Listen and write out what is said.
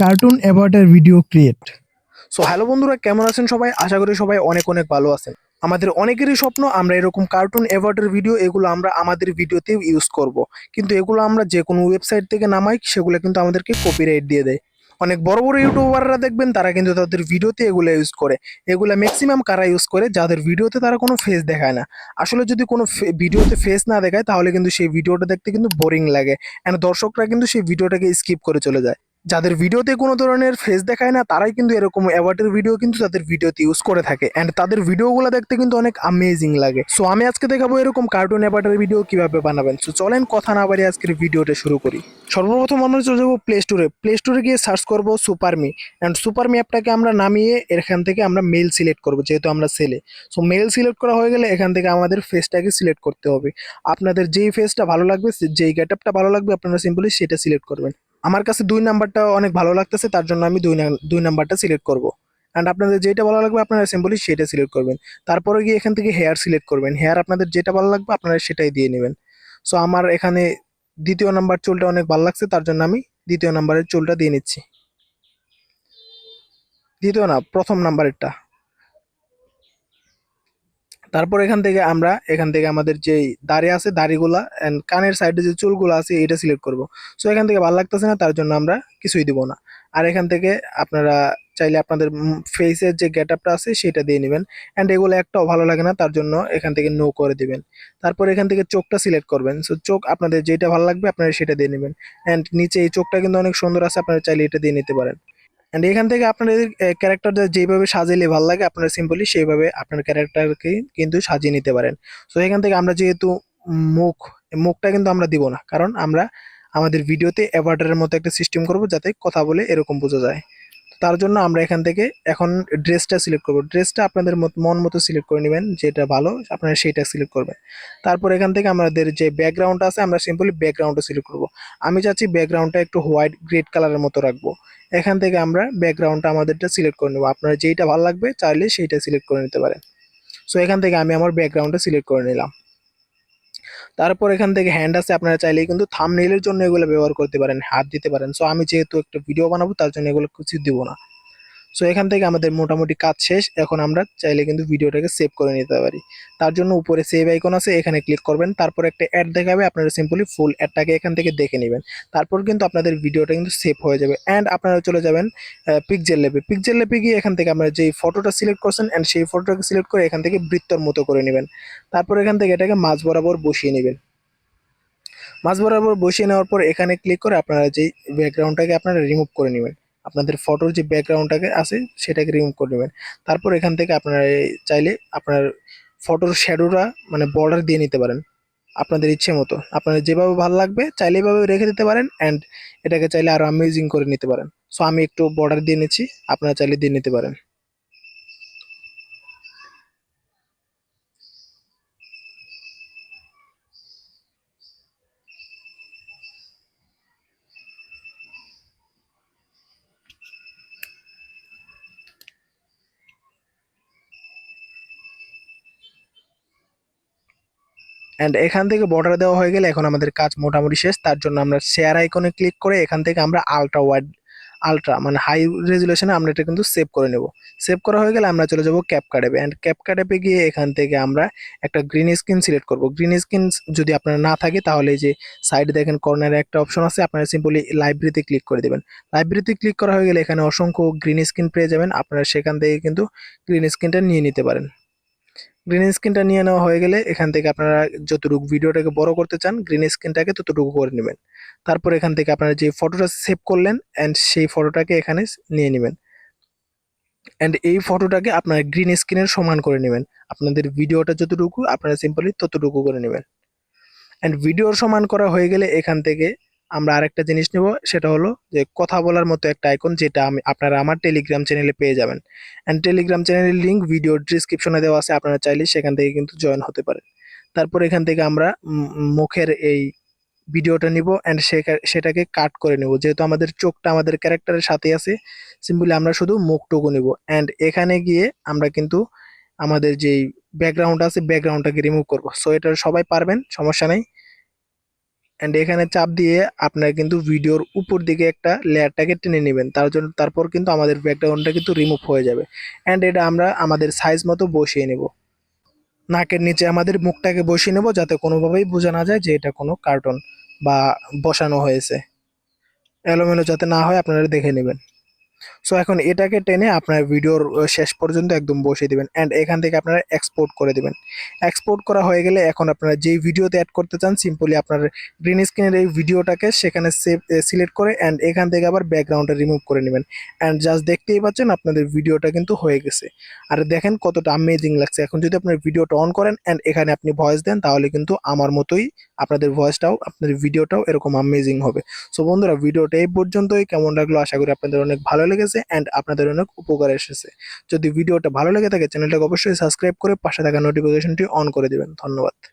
Cartoon অ্যাবাউটের video create so hello বন্ধুরা, কেমন আছেন সবাই? আশা করি সবাই অনেক অনেক ভালো আছেন। আমাদের অনেকেরই স্বপ্ন, আমরা এরকম কার্টুন অ্যাওয়ার্ডের ভিডিও এগুলো আমরা আমাদের ভিডিওতেও ইউজ করব। কিন্তু এগুলো আমরা যে কোনো ওয়েবসাইট থেকে নামাই, সেগুলো কিন্তু আমাদেরকে কপিরাইট দিয়ে দেয়। অনেক বড় বড় ইউটিউবাররা দেখবেন, তারা কিন্তু তাদের ভিডিওতে এগুলো ইউজ করে। এগুলো ম্যাক্সিমাম কারা ইউজ করে? যাদের ভিডিওতে তারা কোনো ফেস দেখায় না। আসলে যদি কোনো ভিডিওতে ফেস না দেখায়, তাহলে কিন্তু সেই ভিডিওটা দেখতে কিন্তু বোরিং লাগে। অ্যান্ড দর্শকরা কিন্তু সেই ভিডিওটাকে স্কিপ করে চলে যায়। যাদের ভিডিওতে কোনো ধরনের ফেস দেখায় না, তারাই কিন্তু এরকম অ্যাওয়ার্ডের ভিডিও কিন্তু তাদের ভিডিওতে ইউজ করে থাকে। অ্যান্ড তাদের ভিডিওগুলো দেখতে কিন্তু অনেক আমেজিং লাগে। সো আমি আজকে দেখাবো এরকম কার্টুন অ্যাওয়ার্ডের ভিডিও কীভাবে বানাবেন। সো চলেন কথা না বাড়ি আজকের ভিডিওটা শুরু করি। সর্বপ্রথম আমরা চলে যাব প্লে স্টোরে প্লে স্টোরে গিয়ে সার্চ করব সুপারমি অ্যান্ড সুপারমি অ্যাপটাকে আমরা নামিয়ে এখান থেকে আমরা মেল সিলেক্ট করব, যেহেতু আমরা সেলে সো মেল সিলেক্ট করা হয়ে গেলে এখান থেকে আমাদের ফেসটাকে সিলেক্ট করতে হবে। আপনাদের যেই ফেসটা ভালো লাগবে যেই গেট আপটা ভালো লাগবে, আপনারা সিম্পলি সেটা সিলেক্ট করবেন। আমার কাছে দুই নাম্বারটা অনেক ভালো লাগতেছে, তার জন্য আমি দুই দুই নাম্বারটা সিলেক্ট করব। অ্যান্ড আপনাদের যেটা ভালো লাগবে, আপনারা সিম্পলি সেটা সিলেক্ট করবেন। তারপরে গিয়ে এখান থেকে হেয়ার সিলেক্ট করবেন। হেয়ার আপনাদের যেটা ভালো লাগবে, আপনারা সেটাই দিয়ে নেবেন। সো আমার এখানে দ্বিতীয় নাম্বার চুলটা অনেক ভালো লাগছে, তার জন্য আমি দ্বিতীয় নাম্বারের চুলটা দিয়ে নিচ্ছি। দ্বিতীয় না, প্রথম নাম্বারেরটা। তারপর এখান থেকে আমরা, এখান থেকে আমাদের যে দাড়ি আছে, দাড়িগুলা অ্যান্ড কানের সাইডে যে চুলগুলো আছে এটা সিলেক্ট করব। সো এখান থেকে ভালো লাগতেছে না, তার জন্য আমরা কিছুই দিব না। আর এখান থেকে আপনারা চাইলে আপনাদের ফেসের যে গেট আপটা আছে, সেটা দিয়ে নেবেন। অ্যান্ড এগুলো একটাও ভালো লাগে না, তার জন্য এখান থেকে নো করে দিবেন। তারপর এখান থেকে চোখটা সিলেক্ট করবেন। সো চোখ আপনাদের যেটা ভালো লাগবে, আপনারা সেটা দিয়ে নেবেন। অ্যান্ড নিচে এই চোখটা কিন্তু অনেক সুন্দর আছে, আপনারা চাইলে এটা দিয়ে নিতে পারেন। অ্যান্ড এখান থেকে আপনাদের ক্যারেক্টারটা যেভাবে সাজাইলে ভালো লাগে, আপনার সিম্পলি সেইভাবে আপনার ক্যারেক্টারকে কিন্তু সাজিয়ে নিতে পারেন। সো এখান থেকে আমরা যেহেতু মুখ, মুখটা কিন্তু আমরা দিব না, কারণ আমরা আমাদের ভিডিওতে অ্যাভার্টারের মতো একটা সিস্টেম করব যাতে কথা বলে এরকম বোঝা যায়। তার জন্য আমরা এখান থেকে এখন ড্রেসটা সিলেক্ট করব। ড্রেসটা আপনাদের মন মতো সিলেক্ট করে নেবেন, যেটা ভালো, আপনারা সেইটা সিলেক্ট করবেন। তারপর এখান থেকে আমাদের যে ব্যাকগ্রাউন্ড আছে, আমরা সিম্পলি ব্যাকগ্রাউন্ডটা সিলেক্ট করব। আমি চাচ্ছি ব্যাকগ্রাউন্ডটা একটু হোয়াইট গ্রেড কালারের মতো রাখব। এখান থেকে আমরা ব্যাকগ্রাউন্ডটা আমাদেরটা সিলেক্ট করে নেব। আপনার যেইটা ভালো লাগবে, চাইলে সেইটা সিলেক্ট করে নিতে পারেন। সো এখান থেকে আমি আমার ব্যাকগ্রাউন্ডটা সিলেক্ট করে নিলাম। তারপর এখান থেকে হ্যান্ড আছে, আপনারা চাইলেই কিন্তু থাম নেইলের জন্য এগুলো ব্যবহার করতে পারেন, হাত দিতে পারেন। সো আমি যেহেতু একটা ভিডিও বানাবো, তার জন্য এগুলো কিছু দিব না। সো এখান থেকে আমাদের মোটামুটি কাজ শেষ। এখন আমরা চাইলে কিন্তু ভিডিওটাকে সেভ করে নিতে পারি। তার জন্য উপরে সেভ আইকন আছে, এখানে ক্লিক করবেন। তারপর একটা অ্যাড দেখাবে, আপনারা সিম্পলি ফুল অ্যাডটাকে এখান থেকে দেখে নেবেন। তারপর কিন্তু আপনাদের ভিডিওটা কিন্তু সেভ হয়ে যাবে। অ্যান্ড আপনারা চলে যাবেন পিকজেল লেপে পিকজেল লেপে গিয়ে এখান থেকে আপনারা যেই ফটোটা সিলেক্ট করছেন অ্যান্ড সেই ফটোটাকে সিলেক্ট করে এখান থেকে বৃত্তর মতো করে নেবেন। তারপর এখান থেকে এটাকে মাঝ বরাবর বসিয়ে নেবেন। মাঝ বরাবর বসিয়ে নেওয়ার পর এখানে ক্লিক করে আপনারা যেই ব্যাকগ্রাউন্ডটাকে আপনারা রিমুভ করে নেবেন। আপনাদের ফটোর যে ব্যাকগ্রাউন্ডটাকে আছে, সেটাকে রিমুভ করে নেবেন তারপর এখান থেকে আপনারা চাইলে আপনার ফটোর শ্যাডোটা মানে বর্ডার দিয়ে নিতে পারেন, আপনাদের ইচ্ছে মতো। আপনাদের যেভাবে ভালো লাগবে, চাইলে এভাবে রেখে দিতে পারেন অ্যান্ড এটাকে চাইলে আরও অ্যামেজিং করে নিতে পারেন। সো আমি একটু বর্ডার দিয়ে নিচ্ছি, আপনারা চাইলে দিয়ে নিতে পারেন। অ্যান্ড এখান থেকে বর্ডার দেওয়া হয়ে গেলে এখন আমাদের কাজ মোটামুটি শেষ। তার জন্য আমরা শেয়ার আইকনে ক্লিক করে এখান থেকে আমরা আলট্রা ওয়াইড আলট্রা মানে হাই রেজুলেশনে আমরা এটা কিন্তু সেভ করে নেব। সেভ করা হয়ে গেলে আমরা চলে যাব ক্যাপকাট অ্যাপে অ্যান্ড ক্যাপকাট অ্যাপে গিয়ে এখান থেকে আমরা একটা গ্রিন স্ক্রিন সিলেক্ট করব। গ্রিন স্ক্রিন যদি আপনার না থাকে তাহলে যে সাইডে দেখেন কর্নারে একটা অপশন আছে, আপনারা সিম্পলি লাইব্রেরিতে ক্লিক করে দেবেন। লাইব্রেরিতে ক্লিক করা হয়ে গেলে এখানে অসংখ্য গ্রিন স্ক্রিন পেয়ে যাবেন। আপনারা সেখান থেকে কিন্তু গ্রিন স্ক্রিনটা নিয়ে নিতে পারেন। গ্রিন স্ক্রিনটা নিয়ে নেওয়া হয়ে গেলে এখান থেকে আপনারা যতটুকু ভিডিওটাকে বড় করতে চান গ্রিন স্ক্রিনটাকে ততটুকু করে নেবেন। তারপর এখান থেকে আপনারা যে ফটোটা সেভ করলেন অ্যান্ড সেই ফটোটাকে এখানে নিয়ে নেবেন। অ্যান্ড এই ফটোটাকে আপনারা গ্রিন স্ক্রিনের সমান করে নেবেন। আপনাদের ভিডিওটা যতটুকু, আপনারা সিম্পলি ততটুকু করে নেবেন। অ্যান্ড ভিডিওর সমান করা হয়ে গেলে এখান থেকে আমরা আরেকটা জিনিস নেব, সেটা হলো যে কথা বলার মতো একটা আইকন যেটা আমি, আপনারা আমার টেলিগ্রাম চ্যানেলে পেয়ে যাবেন। অ্যান্ড টেলিগ্রাম চ্যানেলের লিঙ্ক ভিডিও ডিসক্রিপশনে দেওয়া আছে, আপনারা চাইলে সেখান থেকে কিন্তু জয়েন হতে পারেন। তারপর এখান থেকে আমরা মুখের এই ভিডিওটা নিব অ্যান্ড সেটাকে কাট করে নেব। যেহেতু আমাদের চোখটা আমাদের ক্যারেক্টারের সাথে আছে সিম্পলি আমরা শুধু মুখটুকু নিব। অ্যান্ড এখানে গিয়ে আমরা কিন্তু আমাদের যেই ব্যাকগ্রাউন্ড আছে ব্যাকগ্রাউন্ডটাকে রিমুভ করব। সো এটা সবাই পারবেন, সমস্যা নেই। অ্যান্ড এখানে চাপ দিয়ে আপনারা কিন্তু ভিডিওর উপর দিকে একটা লেয়ারটাকে টেনে নেবেন। তার জন্য তারপর কিন্তু আমাদের ব্যাকগ্রাউন্ডটা কিন্তু রিমুভ হয়ে যাবে। অ্যান্ড এটা আমরা আমাদের সাইজ মতো বসিয়ে নেব। নাকের নিচে আমাদের মুখটাকে বসিয়ে নেব যাতে কোনোভাবেই বোঝা না যায় যে এটা কোনো কার্টুন বা বসানো হয়েছে। এলোমেলো যাতে না হয় আপনারা দেখে নেবেন। সো এখন এটাকে টেনে আপনার ভিডিওর শেষ পর্যন্ত একদম বসিয়ে দিবেন অ্যান্ড এখান থেকে আপনারা এক্সপোর্ট করে দিবেন। এক্সপোর্ট করা হয়ে গেলে এখন আপনারা যেই ভিডিওতে অ্যাড করতে চান সিম্পলি আপনার গ্রিন স্ক্রিনের এই ভিডিওটাকে সেখানে সেভ সিলেক্ট করে অ্যান্ড এখান থেকে আবার ব্যাকগ্রাউন্ডটা রিমুভ করে নেবেন। অ্যান্ড জাস্ট দেখতেই পাচ্ছেন আপনাদের ভিডিওটা কিন্তু হয়ে গেছে। আর দেখেন কতটা আমেজিং লাগছে। এখন যদি আপনার ভিডিওটা অন করেন অ্যান্ড এখানে আপনি ভয়েস দেন, তাহলে কিন্তু আমার মতোই আপনাদের ভয়েসটাও আপনাদের ভিডিওটাও এরকম আমেজিং হবে। সো বন্ধুরা, ভিডিওটা এই পর্যন্তই। কেমন লাগল? আশা করি আপনাদের অনেক ভালো লেগেছে। অ্যান্ড আপনাদের অনেক উপকার এসেছে। যদি ভিডিওটা ভালো লেগে থাকে চ্যানেলটাকে অবশ্যই সাবস্ক্রাইব করে পাশে থাকা নোটিফিকেশনটি অন করে দেবেন। ধন্যবাদ।